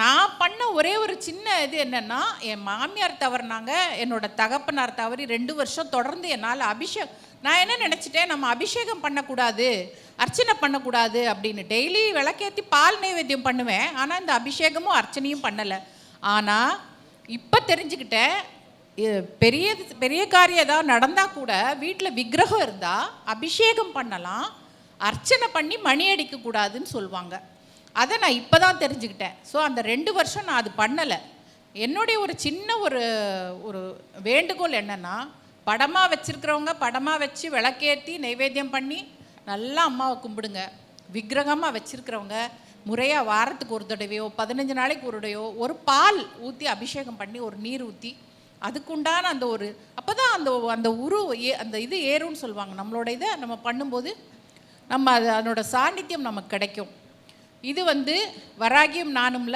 நான் பண்ண ஒரே ஒரு சின்ன இது என்னன்னா என் மாமியார் தவறுனாங்க என்னோட தகப்பனார் தவறி ரெண்டு வருஷம் தொடர்ந்து என்னால் அபிஷேக் நான் என்ன நினச்சிட்டேன் நம்ம அபிஷேகம் பண்ணக்கூடாது அர்ச்சனை பண்ணக்கூடாது அப்படின்னு டெய்லி விளக்கேற்றி பால் நைவேத்தியம் பண்ணுவேன் ஆனால் இந்த அபிஷேகமும் அர்ச்சனையும் பண்ணலை. ஆனால் இப்போ தெரிஞ்சுக்கிட்டேன் பெரிய பெரிய காரியம் ஏதாவது நடந்தால் கூட வீட்டில் விக்கிரகம் இருந்தால் அபிஷேகம் பண்ணலாம் அர்ச்சனை பண்ணி மணி அடிக்கக்கூடாதுன்னு சொல்லுவாங்க. அதை நான் இப்போ தான் தெரிஞ்சுக்கிட்டேன். ஸோ அந்த ரெண்டு வருஷம் நான் அது பண்ணலை. என்னுடைய ஒரு சின்ன ஒரு ஒரு வேண்டுகோள் என்னென்னா படமாக வச்சுருக்கிறவங்க படமாக வச்சு விளக்கேற்றி நைவேத்தியம் பண்ணி நல்லா அம்மாவை கும்பிடுங்க. விக்கிரகமாக வச்சுருக்கிறவங்க முறையாக வாரத்துக்கு ஒரு தடவையோ பதினஞ்சு நாளைக்கு ஒரு தடவையோ ஒரு பால் ஊற்றி அபிஷேகம் பண்ணி ஒரு நீர் ஊற்றி அதுக்குண்டான அந்த ஒரு அப்போ தான் அந்த அந்த உரு ஏ- அந்த இது ஏறும்னு சொல்லுவாங்க. நம்மளோட இதை நம்ம பண்ணும்போது நம்ம அது அதனோட சாநித்தியம் நமக்கு கிடைக்கும். இது வந்து வராகியும் நானும்ல